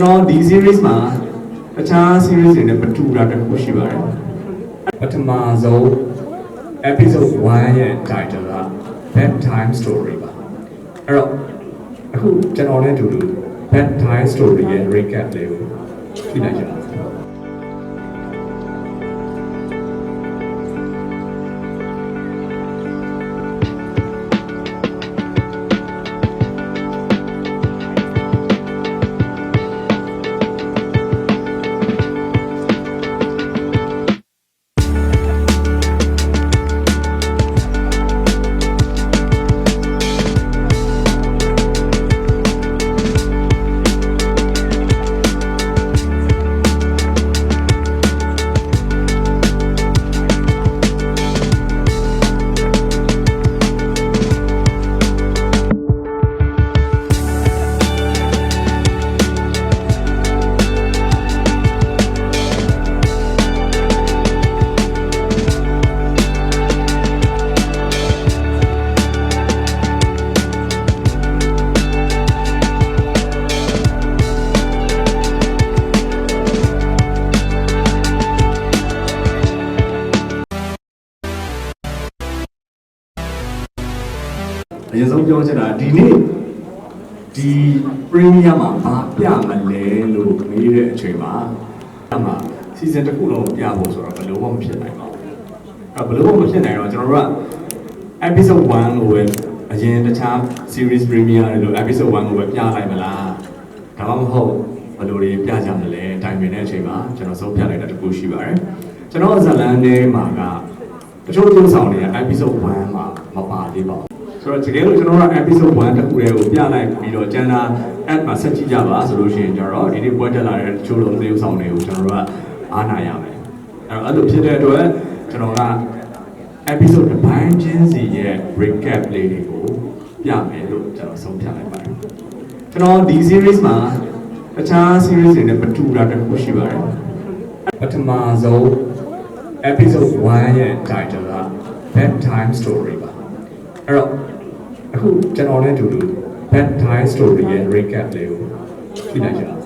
ကျွန်တော်ဒီ series မှာတခြား series တွေနဲ့မတူတာတစ်ခုရှိပါတယ်ပထမဆုံး episode 1ရဲ့ title က bedtime story ပါအဲ့တော့အခုကျွန်တော်နဲ့အတူတူ bedtime story ရဲ့ recap လေးကိုကြည့်လိုက်ကြအော အရင်ဆုံးပြောချင်တာဒီနေ့ဒီ premium မှာဘာပြမလဲလို့မေးတဲ့အချိန်မှာအမှ season တစ်ခုလုံးပြဖို့ဆိုတော့ဘယ်လိုမှမဖြစ်နိုင်ပါဘူးအဲ့ဘယ်လိုမှမဖြစ်နိုင်တော့ကျွန်တော်တို့က episode 1ကိုပဲအရင်တခြား series premiere တွေလို့ episode 1ကိုပဲပြလိုက်မလားဒါမှမဟုတ်ဘယ်လိုတွေပြကြမလဲတိုင်ပင်တဲ့အချိန်မှာကျွန်တော်ဆုံးဖြတ်လိုက်တာတစ်ခုရှိပါတယ်ကျွန်တော်ဇာတ်လမ်းထဲမှာကတချို့ကျိုးဆောင်တွေက episode 1မှာမပါသေးပါဘူး ဆိုတော့တကယ်လို့ကျွန်တော်တို့က episode 1တစ်ခုတည်းကိုပြလိုက်ပြီးတော့ကျန်တာ app မှာဆက်ကြည့်ကြပါဆိုလို့ရှိရင်ကျွန်တော်ဒီနေ့ပွဲတက်လာတဲ့တချို့လုံးသေဆောင်တွေကိုကျွန်တော်တို့ကအားနာရမယ်အဲ့တော့အဲ့လိုဖြစ်တဲ့အတွက်ကျွန်တော်က episode တစ်ပိုင်းချင်းစီရဲ့ recap လေးတွေကိုပြမယ်လို့ကျွန်တော်ဆုံးဖြတ်လိုက်ပါတယ်ကျွန်တော်ဒီ series မှာတခြား series တွေနဲ့မတူတာတစ်ခုရှိပါတယ်ပထမဆုံး episode 1ရဲ့ title က bedtime story ပါ အဲ့တော့အခုကျွန်တော်နဲ့အတူတူ bedtime story ရဲ့ recap လေးကိုကြည့်လိုက်ကြ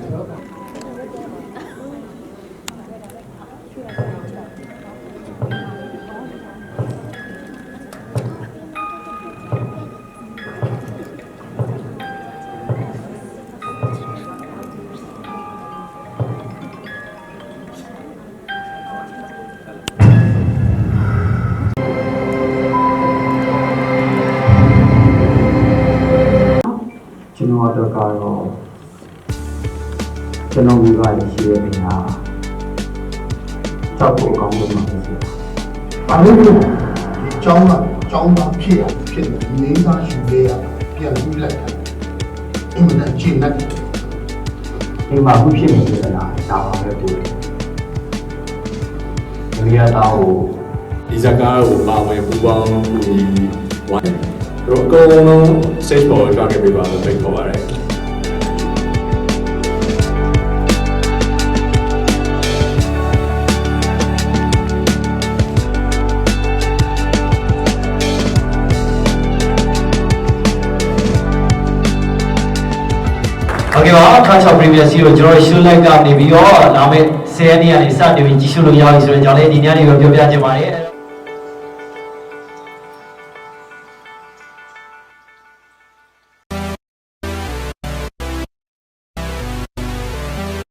အောင်ကျွန်တော်တို့ကတော့ကျွန်တော်မိဘတွေရှိတဲ့နေရာကြောက်ဖို့အကောင်းဆုံးပါပဲ။။ဘာလို့လဲဒီကျောင်းကကျောင်းသားဖြစ်ရဖြစ်တယ်။မင်းသားယူခဲ့ရပြန်ယူလိုက်တာ။အမှန်တန်ကျင့်တတ်တယ်အိမ်မှာခုဖြစ်နေကြတာဒါပါပဲပို့တယ်။ဒီရတာကိုဒီဇာကားကိုပါဝင်ပူပေါင်းကူညီဝိုင်း တို့အကုန်လုံး stage ပေါ်ကြွခဲ့ပေးပါလို့ဖိတ်ခေါ်ပါတယ် โอเคပါအခါ6 Premier C ကိုကျွန်တော်တို့ show live ကနေပြီးတော့လာမယ့်10ရက်နေ့ကနေစတင်ပြီးကြည့်ရှုလို့ရပြီဆိုတော့ကျွန်တော်လည်းဒီညနေကိုပြောပြချင်ပါတယ်